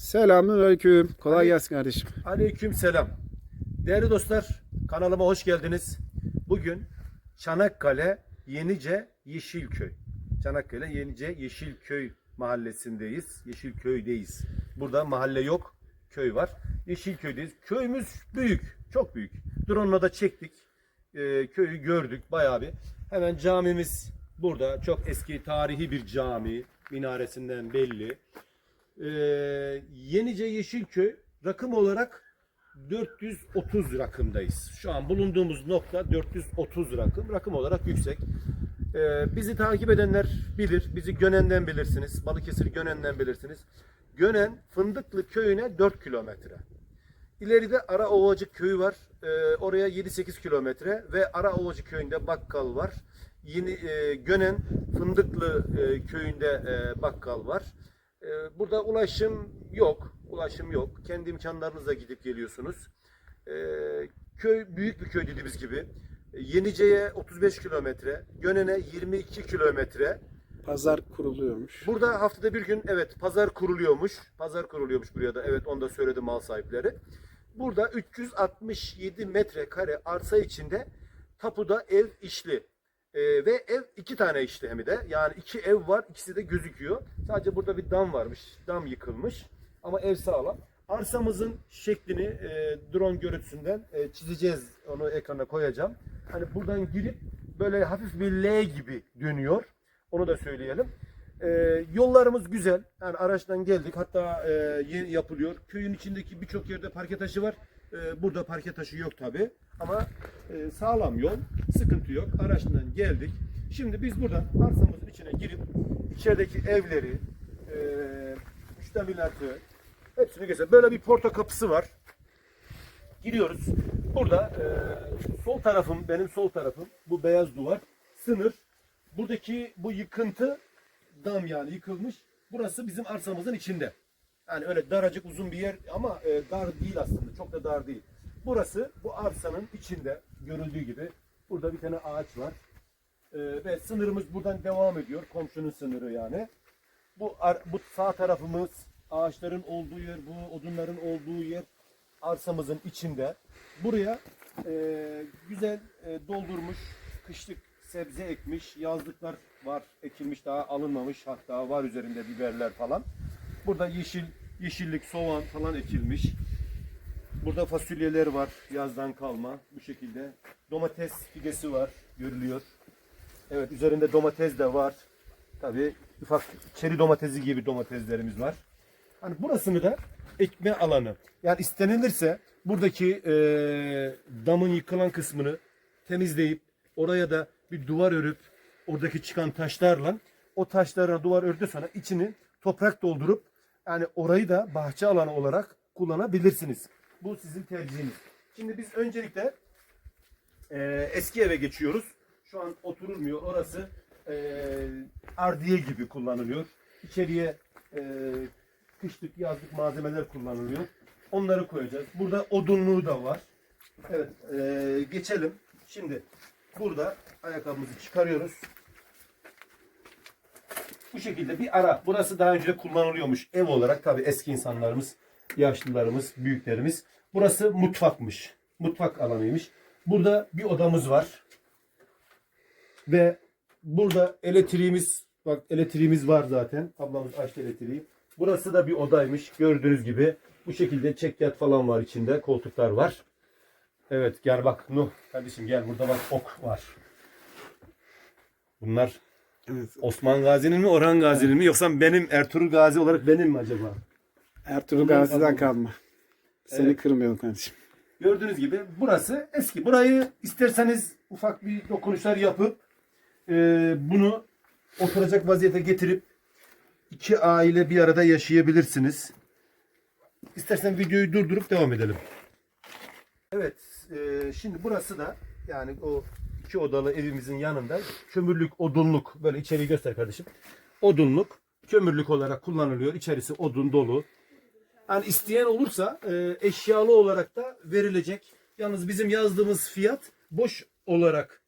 Selamünaleyküm. Kolay gelsin kardeşim. Aleyküm selam. Değerli dostlar kanalıma hoş geldiniz. Bugün Çanakkale Yenice Yeşilköy. Çanakkale Yenice Yeşilköy mahallesindeyiz. Yeşilköy'deyiz. Burada mahalle yok, köy var. Yeşilköy'deyiz. Köyümüz büyük, çok büyük. Drone'la da çektik. Ee, köyü gördük bayağı bir. Hemen camimiz burada. Çok eski tarihi bir cami. Minaresinden belli. Ee, Yenice Yeşilköy rakım olarak 430 rakımdayız. Şu an bulunduğumuz nokta 430 rakım. Rakım olarak yüksek. Ee, bizi takip edenler bilir. Bizi Gönen'den bilirsiniz. Balıkesir Gönen'den bilirsiniz. Gönen Fındıklı köyüne 4 kilometre. İleride Ara Ovacık köyü var. Ee, oraya 7-8 kilometre ve Ara Ovacık köyünde bakkal var. Yeni e, Gönen Fındıklı e, köyünde e, bakkal var. E, burada ulaşım yok. Ulaşım yok. Kendi imkanlarınızla gidip geliyorsunuz. E, köy büyük bir köy dediğimiz gibi. E, Yenice'ye 35 kilometre, Gönen'e 22 kilometre. Pazar kuruluyormuş. Burada haftada bir gün evet pazar kuruluyormuş. Pazar kuruluyormuş buraya da. Evet onu da söyledi mal sahipleri. Burada 367 metrekare arsa içinde tapuda ev işli. Ee, ve ev iki tane işli hem de. Yani iki ev var. ikisi de gözüküyor. Sadece burada bir dam varmış. Dam yıkılmış. Ama ev sağlam. Arsamızın şeklini e, drone görüntüsünden e, çizeceğiz. Onu ekrana koyacağım. Hani buradan girip böyle hafif bir L gibi dönüyor. Onu da söyleyelim. Ee, yollarımız güzel. Yani araçtan geldik. Hatta e, yeni yapılıyor. Köyün içindeki birçok yerde parke taşı var. Ee, burada parke taşı yok tabi. Ama e, sağlam yol. Sıkıntı yok. Araçtan geldik. Şimdi biz buradan arsamızın içine girip içerideki evleri, e, müştemilatı hepsini gezelim. Böyle bir porta kapısı var. Giriyoruz. Burada e, sol tarafım, benim sol tarafım bu beyaz duvar. Sınır. Buradaki bu yıkıntı dam yani yıkılmış. Burası bizim arsamızın içinde. Yani öyle daracık uzun bir yer ama e, dar değil aslında. Çok da dar değil. Burası bu arsanın içinde görüldüğü gibi. Burada bir tane ağaç var. E, ve sınırımız buradan devam ediyor. Komşunun sınırı yani. Bu bu sağ tarafımız ağaçların olduğu yer, bu odunların olduğu yer arsamızın içinde. Buraya e, güzel e, doldurmuş kışlık sebze ekmiş, yazlıklar var ekilmiş daha alınmamış hatta var üzerinde biberler falan. Burada yeşil yeşillik, soğan falan ekilmiş. Burada fasulyeler var yazdan kalma bu şekilde. Domates fidesi var görülüyor. Evet üzerinde domates de var. Tabii ufak çeri domatesi gibi domateslerimiz var. Hani burasını da ekme alanı. Yani istenilirse buradaki eee, damın yıkılan kısmını temizleyip oraya da bir duvar örüp oradaki çıkan taşlarla o taşlara duvar ördü sonra içini toprak doldurup yani orayı da bahçe alanı olarak kullanabilirsiniz. Bu sizin tercihiniz. Şimdi biz öncelikle eee, eski eve geçiyoruz. Şu an oturulmuyor. Orası eee ardiye gibi kullanılıyor. İçeriye eee kışlık yazlık malzemeler kullanılıyor. Onları koyacağız. Burada odunluğu da var. Evet eee, geçelim. Şimdi burada ayakkabımızı çıkarıyoruz. Bu şekilde bir ara. Burası daha önce kullanılıyormuş ev olarak. Tabi eski insanlarımız, yaşlılarımız, büyüklerimiz. Burası mutfakmış. Mutfak alanıymış. Burada bir odamız var. Ve burada elektriğimiz bak elektriğimiz var zaten. Ablamız açtı elektriği. Burası da bir odaymış. Gördüğünüz gibi bu şekilde çekyat falan var içinde. Koltuklar var. Evet gel bak Nuh kardeşim gel burada bak ok var. Bunlar Evet. Osman Gazi'nin mi Orhan Gazi'nin mi yoksa benim Ertuğrul Gazi olarak benim mi acaba? Ertuğrul Bunlar Gazi'den kalmadı. kalma. Seni Evet. kırmayalım kardeşim. Gördüğünüz gibi burası eski. Burayı isterseniz ufak bir dokunuşlar yapıp e, bunu oturacak vaziyete getirip iki aile bir arada yaşayabilirsiniz. İstersen videoyu durdurup devam edelim. Evet, e, şimdi burası da yani o iki odalı evimizin yanında kömürlük, odunluk böyle içeriği göster kardeşim. Odunluk, kömürlük olarak kullanılıyor. İçerisi odun dolu. Yani isteyen olursa e, eşyalı olarak da verilecek. Yalnız bizim yazdığımız fiyat boş olarak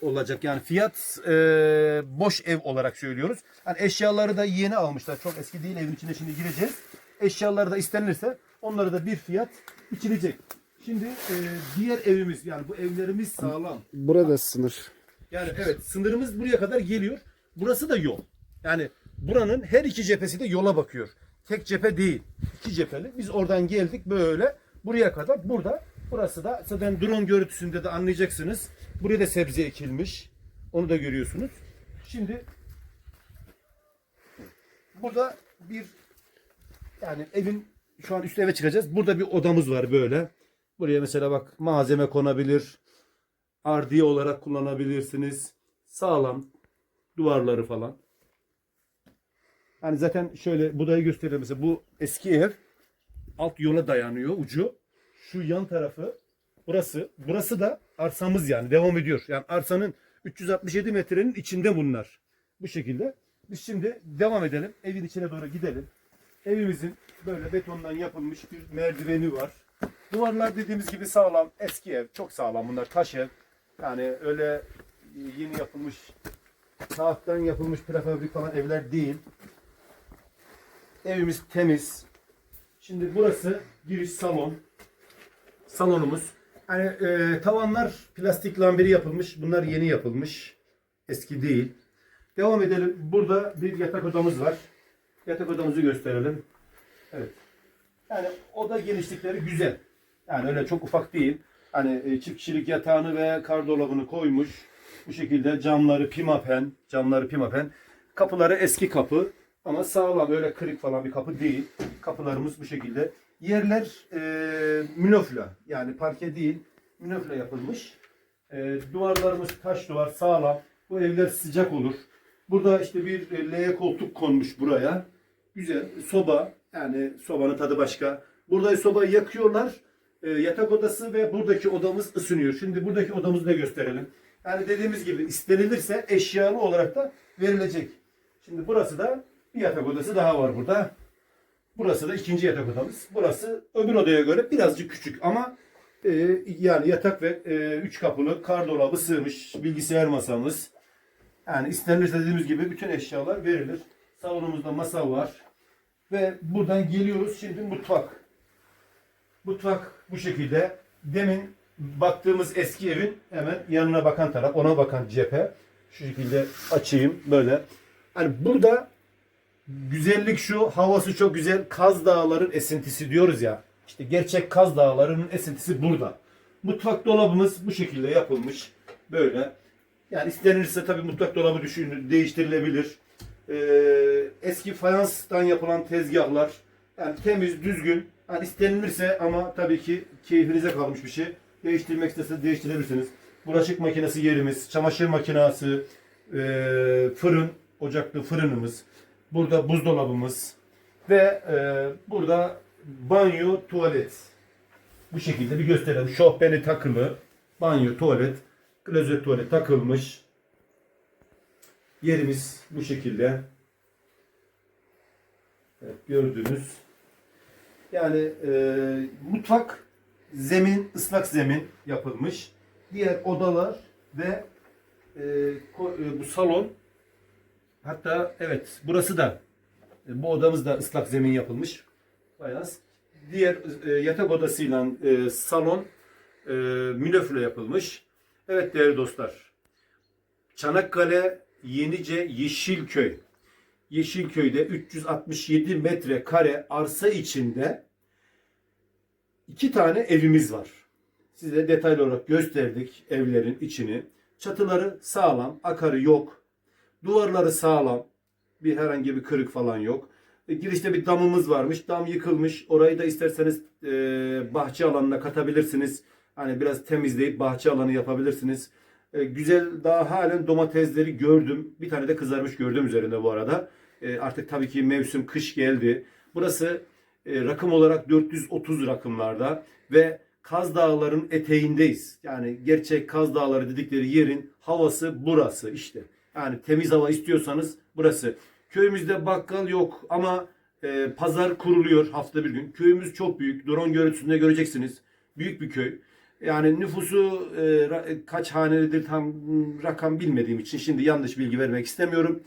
olacak. Yani fiyat e, boş ev olarak söylüyoruz. Hani eşyaları da yeni almışlar. Çok eski değil evin içine şimdi gireceğiz. Eşyaları da istenirse onlara da bir fiyat biçilecek. Şimdi e, diğer evimiz yani bu evlerimiz sağlam. Burada sınır. Yani evet sınırımız buraya kadar geliyor. Burası da yol. Yani buranın her iki cephesi de yola bakıyor. Tek cephe değil. İki cepheli. Biz oradan geldik böyle buraya kadar. Burada burası da zaten drone görüntüsünde de anlayacaksınız. Buraya da sebze ekilmiş. Onu da görüyorsunuz. Şimdi burada bir yani evin şu an üst eve çıkacağız. Burada bir odamız var böyle. Buraya mesela bak malzeme konabilir. Ardiye olarak kullanabilirsiniz. Sağlam duvarları falan. Hani zaten şöyle budayı göstereyim mesela bu eski ev alt yola dayanıyor ucu. Şu yan tarafı burası. Burası da arsamız yani devam ediyor. Yani arsanın 367 metrenin içinde bunlar. Bu şekilde. Biz şimdi devam edelim. Evin içine doğru gidelim. Evimizin böyle betondan yapılmış bir merdiveni var. Duvarlar dediğimiz gibi sağlam. Eski ev. Çok sağlam bunlar. Taş ev. Yani öyle yeni yapılmış tahtadan yapılmış prefabrik falan evler değil. Evimiz temiz. Şimdi burası giriş salon. Salonumuz. Hani e, tavanlar plastik lambiri yapılmış. Bunlar yeni yapılmış. Eski değil. Devam edelim. Burada bir yatak odamız var. Yatak odamızı gösterelim. Evet. Yani oda genişlikleri güzel. Yani öyle çok ufak değil. Hani e, çift kişilik yatağını ve kardolabını koymuş. Bu şekilde camları pimapen, camları pimapen. Kapıları eski kapı ama sağlam öyle kırık falan bir kapı değil. Kapılarımız bu şekilde. Yerler e, münofla yani parke değil münofla yapılmış. E, duvarlarımız taş duvar sağlam. Bu evler sıcak olur. Burada işte bir e, L koltuk konmuş buraya. Güzel. Soba. Yani sobanın tadı başka. Burada sobayı yakıyorlar. E, yatak odası ve buradaki odamız ısınıyor. Şimdi buradaki odamızı da gösterelim. Yani dediğimiz gibi istenilirse eşyalı olarak da verilecek. Şimdi burası da bir yatak odası daha var burada. Burası da ikinci yatak odamız. Burası öbür odaya göre birazcık küçük ama e, yani yatak ve e, üç kapılı kar dolabı sığmış. Bilgisayar masamız. Yani istenirse dediğimiz gibi bütün eşyalar verilir. Salonumuzda masa var. Ve buradan geliyoruz şimdi mutfak. Mutfak bu şekilde. Demin baktığımız eski evin hemen yanına bakan taraf, ona bakan cephe. Şu şekilde açayım böyle. Hani burada güzellik şu, havası çok güzel. Kaz Dağların esintisi diyoruz ya. İşte gerçek Kaz Dağları'nın esintisi burada. Mutfak dolabımız bu şekilde yapılmış. Böyle. Yani istenirse tabii mutfak dolabı düşünür, değiştirilebilir. Ee, eski fayanstan yapılan tezgahlar. Yani temiz, düzgün. Yani istenilirse ama tabii ki keyfinize kalmış bir şey. Değiştirmek isteseniz değiştirebilirsiniz. Bulaşık makinesi yerimiz, çamaşır makinesi, e, fırın, ocaklı fırınımız. Burada buzdolabımız ve e, burada banyo, tuvalet. Bu şekilde bir gösterelim. Şofbeni takılı. Banyo, tuvalet, klozet tuvalet takılmış. Yerimiz bu şekilde. Evet, gördüğünüz. Yani e, mutfak zemin, ıslak zemin yapılmış. Diğer odalar ve e, e, bu salon hatta evet burası da e, bu odamız da ıslak zemin yapılmış. Fayans. Diğer e, yatak odasıyla e, salon e, münöfle yapılmış. Evet değerli dostlar. Çanakkale Yenice Yeşilköy. Yeşilköy'de 367 metrekare arsa içinde iki tane evimiz var. Size detaylı olarak gösterdik evlerin içini. Çatıları sağlam, akarı yok. Duvarları sağlam. Bir herhangi bir kırık falan yok. E, girişte bir damımız varmış. Dam yıkılmış. Orayı da isterseniz e, bahçe alanına katabilirsiniz. Hani biraz temizleyip bahçe alanı yapabilirsiniz. E, güzel daha halen domatesleri gördüm. Bir tane de kızarmış gördüm üzerinde bu arada. E, artık tabii ki mevsim kış geldi. Burası e, rakım olarak 430 rakımlarda ve Kaz Dağları'nın eteğindeyiz. Yani gerçek Kaz Dağları dedikleri yerin havası burası işte. Yani temiz hava istiyorsanız burası. Köyümüzde bakkal yok ama e, pazar kuruluyor hafta bir gün. Köyümüz çok büyük. Drone görüntüsünde göreceksiniz. Büyük bir köy. Yani nüfusu e, ra- kaç hanelidir tam rakam bilmediğim için şimdi yanlış bilgi vermek istemiyorum.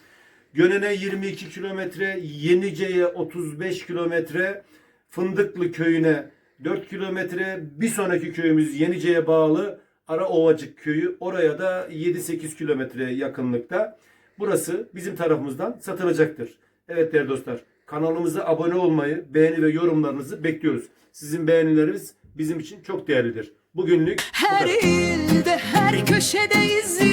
Gönen'e 22 kilometre, Yenice'ye 35 kilometre, Fındıklı köyüne 4 kilometre, bir sonraki köyümüz Yenice'ye bağlı Ara Ovacık köyü. Oraya da 7-8 kilometre yakınlıkta. Burası bizim tarafımızdan satılacaktır. Evet değerli dostlar, kanalımıza abone olmayı, beğeni ve yorumlarınızı bekliyoruz. Sizin beğenileriniz bizim için çok değerlidir. Bugünlük bu Her kadar. ilde, her köşede izi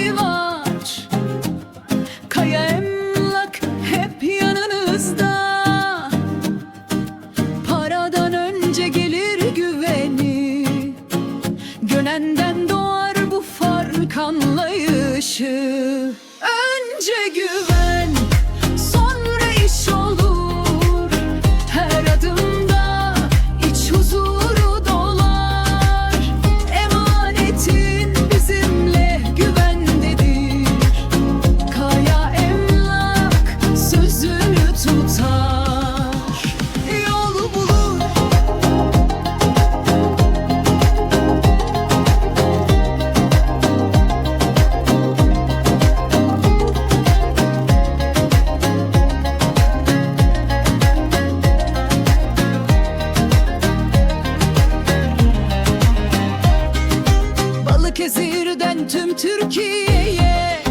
Balıkesir'den tüm Türkiye'ye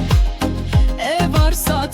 Ev varsa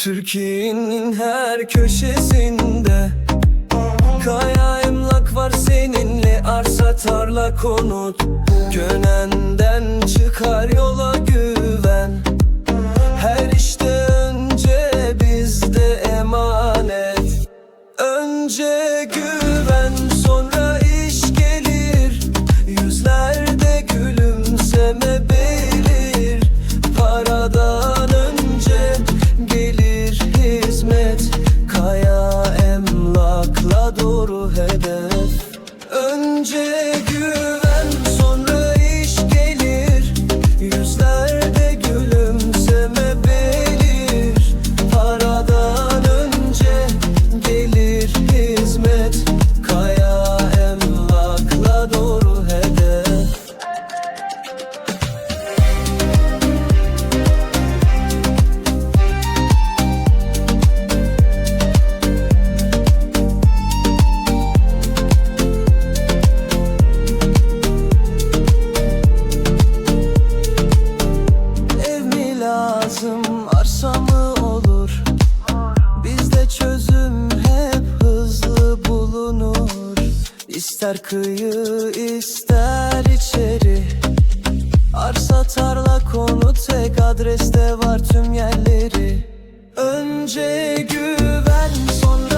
Türkiye'nin her köşesinde Kaya emlak var seninle arsa tarla konut. Gönenden çıkar yola güven. Her işte önce bizde emanet. Önce güven İster kıyı, ister içeri. Arsa, tarla, konut tek adreste var tüm yerleri. Önce güven, sonra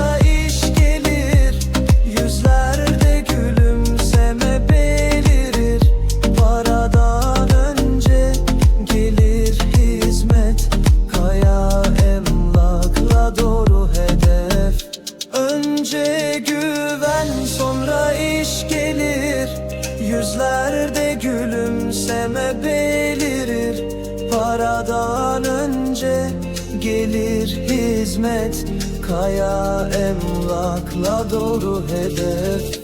hizmet. Kaya emlakla dolu hedef